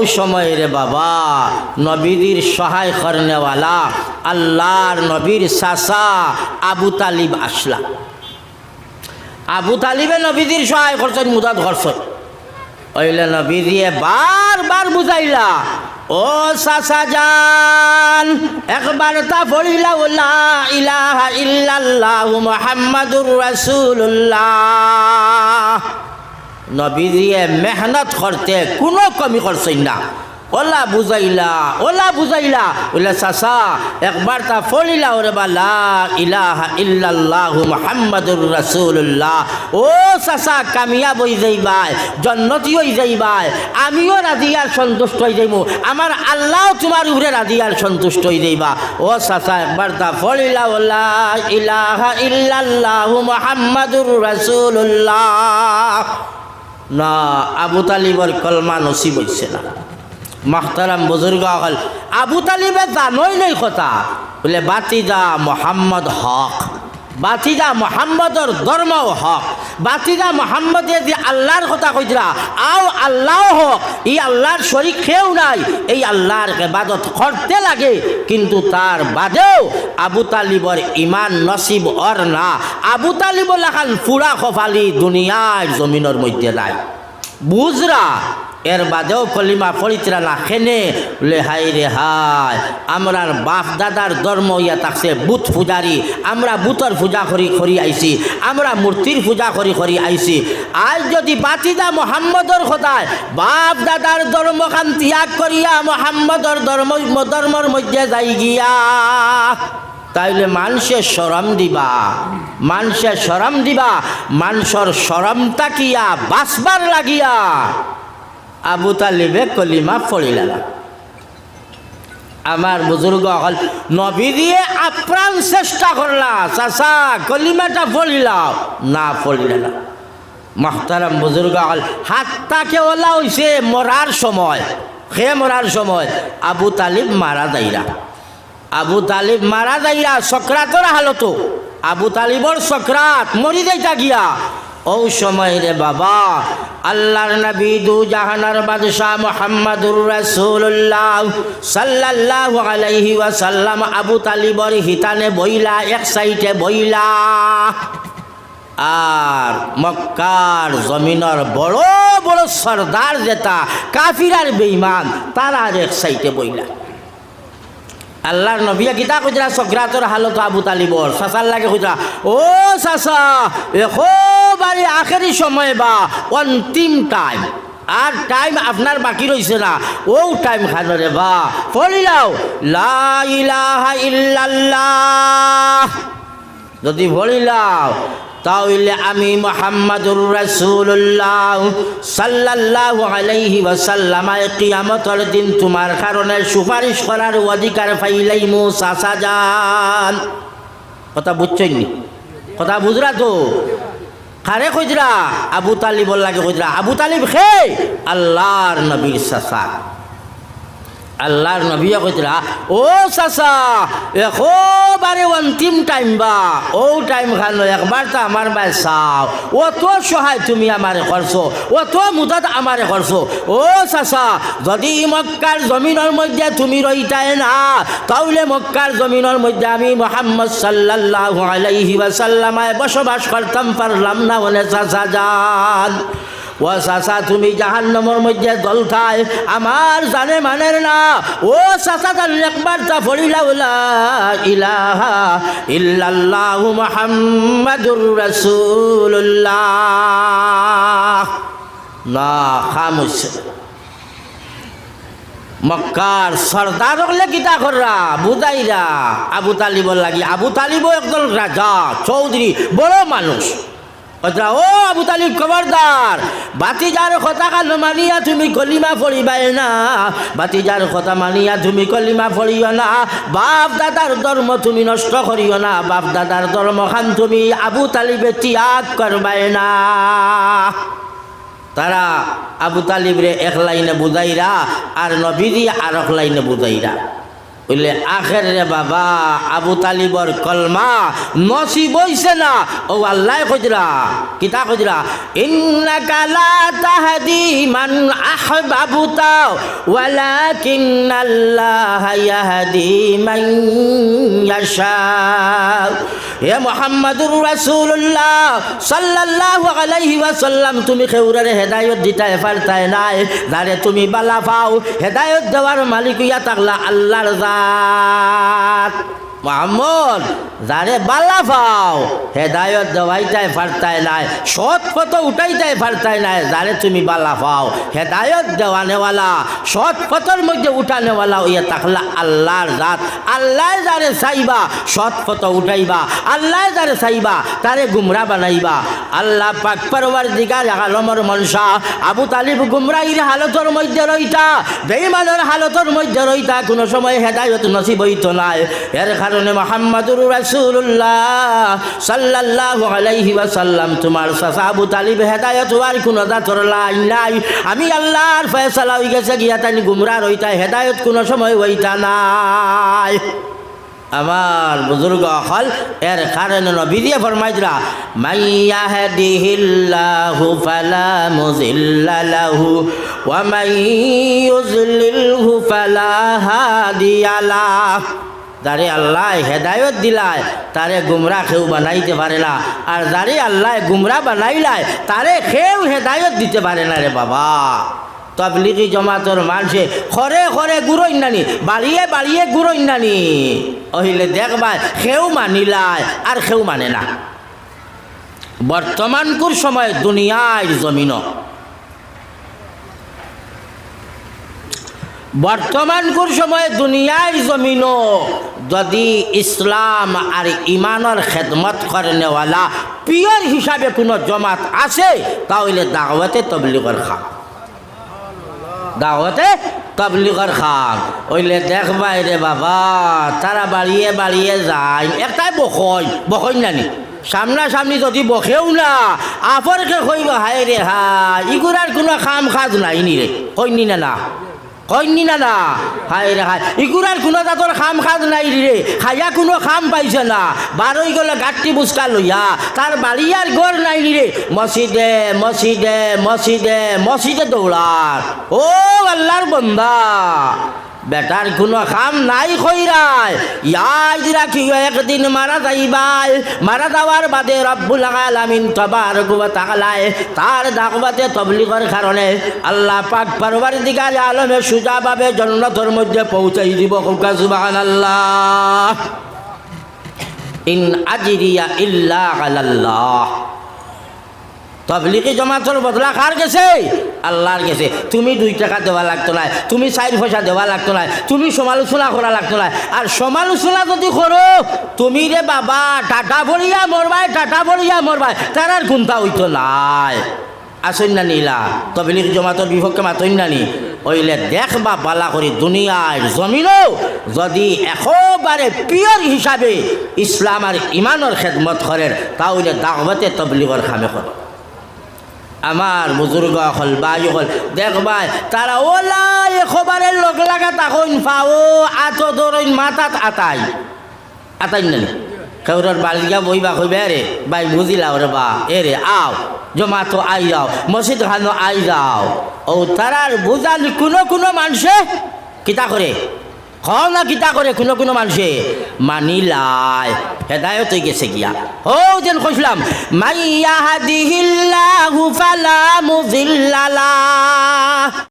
ওই সময় রে বাবা নবীর সহায় করনেওয়ালা, আল্লাহর নবীর সাসা আবু তালিব আসলা। আবু তালিবে নবীদের সহায় করছেন মুদাত করছেন। ওইলে নবী দিয়ে বারবার বুঝাইলা, ও সাসা জান, একবার তা পড়িলা ওলা ইলাহা ইল্লাল্লাহ মুহাম্মাদুর রাসূলুল্লাহ। নবী দিয়ে মেহনত করতে কোনো কমি করছেন না। ওলা বুঝাইলা ওলা বুঝাইলা ওলা চাচা, একবার তা ফলিলা ওরে বালা ইলাহা ইল্লাল্লাহু মুহাম্মাদুর রাসূলুল্লাহ। ও চাচা, কামিয়াব হই যাইবাই, জন্নতি হই যাইবাই, আমিও রাজি আর সন্তুষ্ট হই যাইমু। আমার আল্লাহ তোমার উপরে রাজি আর সন্তুষ্ট হই যাইবা। ও চাচা, একবার তা ফলিলা ওলা ইলাহা ইল্লাল্লাহু মুহাম্মাদুর রাসূলুল্লাহ। না, আবু তালিবর কলমা নসিব হইছে না। মাহতারাম বুজুর্গ আবু তালিবে জানোই নেই কথা। বলে বাতিজা মোহাম্মদ হক। বাতিজা মোহাম্মদর ধর্ম হক বাতিজা মোহাম্মদে যে আল্লাহর কথা কইতরা আও আল্লাহ হক এই আল্লাহর শরীর খেয়েও নাই, এই আল্লাহর ইবাদত করতে লাগে, কিন্তু তার বাদেও আবু তালিবর ইমান নসিব অর না। আবু তালিব লাখান ফুরা খফালি দুনিয়ার জমিনের মধ্যে নাই। বুঝরা এর বাদেও কলিমা ফরিতরা না খেনে লে হাই রে হাই আমরার বাপ দাদার ধর্ম ইয়া থাকছে বুথ পূজারি, আমরা বুতর পূজা করি করি আইছি, আমরা মূর্তির পূজা করি করি আইছি। আজ যদি বাতিদা মোহাম্মদর কথায় বাপ দাদার ধর্ম খান ত্যাগ করিয়া মোহাম্মদর ধর্ম, ধর্মর মধ্যে যাই গিয়া, তাইলে মানুষের সরম দিবা মানুষের সরম দিবা, মানুষের সরম তাকিয়া বাসবার লাগিয়া আবু তালিবে কলিমা ফলিলা আমার বুজুর্গ হল নবী দিয়ে আপ্রাণ চেষ্টা করলা, চাচা, কলিমাটা ফলিলাও না ফলিলা না। মাহতারাম বুজুর্গ হল হাতটাকে ওলা হইছে মরার সময়, সে মরার সময়। আবু তালিব মারা যাইরা। আবু তালিব মারা যাইরা সক্রাতর হালতো। আবু তালিবর সক্রাত মরি যাইতা গিয়া ও সময় রে বাবা, আল্লাহর নবী দু জাহানার বাদশাহ মুহাম্মাদুর রাসূলুল্লাহ সাল্লাল্লাহু আলাইহি ওয়াসাল্লাম আবু তালিবর হিতানে বইলা, এক সাইডে বইলা। আর মক্কার জমিনের বড় বড় সর্দার যেটা, কাফিরার বেইমান তারা এক সাইডে বইলা। আল্লাহর নবিয়া কিতা কইতরা সক্রাতর হালত আবু তালিবর, সাসার লাগে কইতরা ও সাসা এবারে আখেরি সময় বা অন্তিম টাইম আর টাইম আপনার বাকি রইছে না। ও টাইম খানরে বা। ফলিলাও লা ইলাহা ইল্লাল্লাহ। যদি ভরিলাও তাহলে আমি মোহাম্মদুর রাসূলুল্লাহ সাল্লাল্লাহু আলাইহি ওয়াসাল্লামায় কিয়ামতের দিন তোমার কারণে সুপারিশ করার অধিকার পাইলাই মু চাচা যান কথা বুঝছই কথা বুঝরা তো? কারে খুজরা? আবু তালিবর লাগে খুজরা। আবু তালিব খে আল্লাহর নবীর চাচা আল্লাহর নবী কইতরা ও চাচা একেবারে অন্তিম টাইম বা, ও টাইম খান, একবার তো আমার বাই চাও। তো সহায় তুমি আমারে করছ তো মুদত আমারে করছ। ও চাচা, যদি মক্কার জমিনের মধ্যে তুমি রইতাই না, তাহলে মক্কার জমিনের মধ্যে আমি মোহাম্মদ সাল্লাল্লাহু আলাইহি ওয়াসাল্লামায় বসবাস করতাম, পারলাম না বলে চাচা যান ও চাচা, তুমি জাহান্নমর মধ্যে গলথায় আমার জানে মানের না। ও চাচা, তার একবার তা ফরিলা উলা ইলাহা ইল্লাল্লাহু মুহাম্মাদুর রাসূলুল্লাহ। না খামুছে মক্কার সর্দার হলে কিতা কররা? বুঝাইরা আবু তালিবর লাগি। আবু তালিব একজন রাজা, চৌধুরী, বড় মানুষ। কথা ও আবু তালিব, খবরদার। বাতিজার কথা কালো মানিয়া তুমি কলিমা ফড়িবাই না। বাতিজার কথা মানিয়া তুমি কলিমা ফড়িও না। বাপ দাদার ধর্ম তুমি নষ্ট করিও না। বাপ দাদার ধর্ম খান তুমি আবু তালিবে ত্যাগ করবাই না। তারা আবু তালিবরে এক লাইনে বুঝাইরা, আর নবীজি আর এক লাইনে বুঝাইরা। বলে আখের রে বাবা, আবু তালিবর কলমা নসি বইছে না। ও আল্লাহ কইরা, কিতা কইরা, ইন্নাকা লা তাহদি মান আহবাবুতা ওয়ালাকিন আল্লাহ ইয়াহদি মান ইয়াশা। হে মোহাম্মদুর রাসূলুল্লাহ সাল্লাল্লাহু আলাইহি ওয়াসাল্লাম, তুমি খেউরের হেদায়েত দিতে পারতাই নাই। যারে তুমি বালা পাও, হেদায়েত দেওয়ার মালিক ইয়া তাকলা আল্লাহর জাত। মোহাম্মদ যারে বালা পাও, হেদায়ত দেওয়াইতাই পারতাই নাই, সৎ পথ উঠাইতাই পারতাই নাই, যারে তুমি বালা পাও, হেদায়ত দেওয়ানেওয়ালা, সৎ পথের মধ্যে উঠানেওয়ালা ইয়ে তাকলা আল্লাহর জাত। আল্লাহ যারে চাইবা, সৎ পথ উঠাইবা, আল্লাহ যারে চাইবা, তারে গুমরা বানাইবা। আল্লাহ পাক পরবার দিগার আলমর মনসা, আবু তালিব গুমরাইর হালতর মধ্যে রইতা বেইমানের হালতর মধ্যে রইতা, কোনো সময় হেদায়ত নসিব হইত নাই। এর কারণে মোহাম্মদুর রাসূলুল্লাহ সাল্লাল্লাহু আলাইহি ওয়াসাল্লাম, তোমার চাচা তালিব হেদায়ত হওয়ার কোনো দাতর লাই নাই। আমি আল্লাহর ফয়সালা হয়ে গেছে, গিয়া তাই গুমরা রইতা হেদায়ত কোনো সময় হইতা নাই। আমার বুজুর্গ হল, এর কারণে নবীদিয়ে ফরমাইতরা মাইয়া হেদিহিল্লাহু ফালা মুজিল্লা লাহু, ওয়া মাই ইউজলিলহু ফালা হাদিয়া লাহ। যারে আল্লাহ হেদায়ত দিলায়, তারে গুমরা খেউ বানাইতে পারে না। আর যারে আল্লাহ গুমরা বানাইলায়, তারে খেউ হেদায়ত দিতে পারে না রে বাবা। তবলিগি জমাতর মানুষে খরে খরে গুরোই নানি বাড়িয়ে বাড়িয়ে গুরোই নানি ওহিলে দেখবা সেও মানিলায় আর সেও মানে না। বর্তমান বর্তমানকুর সময় দুনিয়ার জমিন বর্তমানকুর সময় দুনিয়ার জমিন যদি ইসলাম আর ইমানের খেদমত করেনেওয়ালা পিয়র হিসাবে কোনো জমাত আছে তাহলে দাওয়াতে তবলিগর খা দাওয়াতে তবলিগর খান ওইলে দেখবাই রে বাবা, তারা বাড়িয়ে বাড়িয়ে যায়। একটাই বকই বকই নানি সামনাসামনি যদি বসেও না, আফরকে কইব হায় রে হাই ইগুরার কোনো খাম খাজ নাই নি রে। কইনি না না। কইনি না না হায় রে হায়। ইগুরার কোনো জাতর খাম খাজ নাই রে। খাইয়া কোনো খাম পাইছে না। বারোই গেলে গাঠটি বুসকা লইয়া। তার বাড়িয়ার গর নাই রে। মসজিদে মসজিদে মসজিদে মসজিদে দৌড়ার ও আল্লাহর বন্দা। বেটার কোনো কাম নাই কইরাই ইয়াজ রাখিও একদিন মারা যাইবাই। মারা যাওয়ার বাদে রব্বুল আলামিন তবার গুয়া তাকালায় তার দাকবাতে তবলিগর কারণে আল্লাহ পাক পারবার দিগাল আলমে সুজাভাবে জন্নতর মধ্যে পৌঁছাই দিব কুকা সুবহানাল্লাহ। ইন আজিরিয়া ইল্লা আলাল্লাহ। তবলিগি জমাতর বদলা কার গেছে? আল্লাহর গেছে। তুমি দুই টাকা দেওয়া লাগতো না, তুমি চার পয়সা দেওয়া লাগতো না, তুমি সমালোচনা করা লাগতো না। আর সমালোচনা যদি করো, তুমি রে বাবা, টাটা ভরিয়া মরবাই, টাটা ভরিয়া মরবাই, তার আর গুন্তা হইতো নাই আসইন না নিলা, তবলিগ জমাতর বিপক্ষে মাতইন নানি ওইলে দেখবা বালা করি দুনিয়ার জমিনও যদি একেবারে পিয়র হিসাবে ইসলাম আর ইমানের খেদমত করেন, তাহলে দাওয়াতে তবলিগর খামে করে আমার বুজুর্গ হল বাই হল। দেখবাই তারা ওলা এখবারে লোক লাগা তখন পাও আতো ধরইন মাথাত আতাই। আতাই না কেউরার বালিকা বইবা কইবে রে বাই বুঝিলা রে বা, এ রে আও জমা তো আই যাও, মসজিদ খানো আই যাও। ও তারার বুঝাল কোনো কোনো মানুষে কিতা করে? খ না কিতা করে কোনো কোনো মানুষে মানিলায় হেদায়ত হয়ে গেছে গিয়া। ও যেন কইছিলাম মাইয়া হাদিহিল্লাহু ফালা মুজিল্লালা।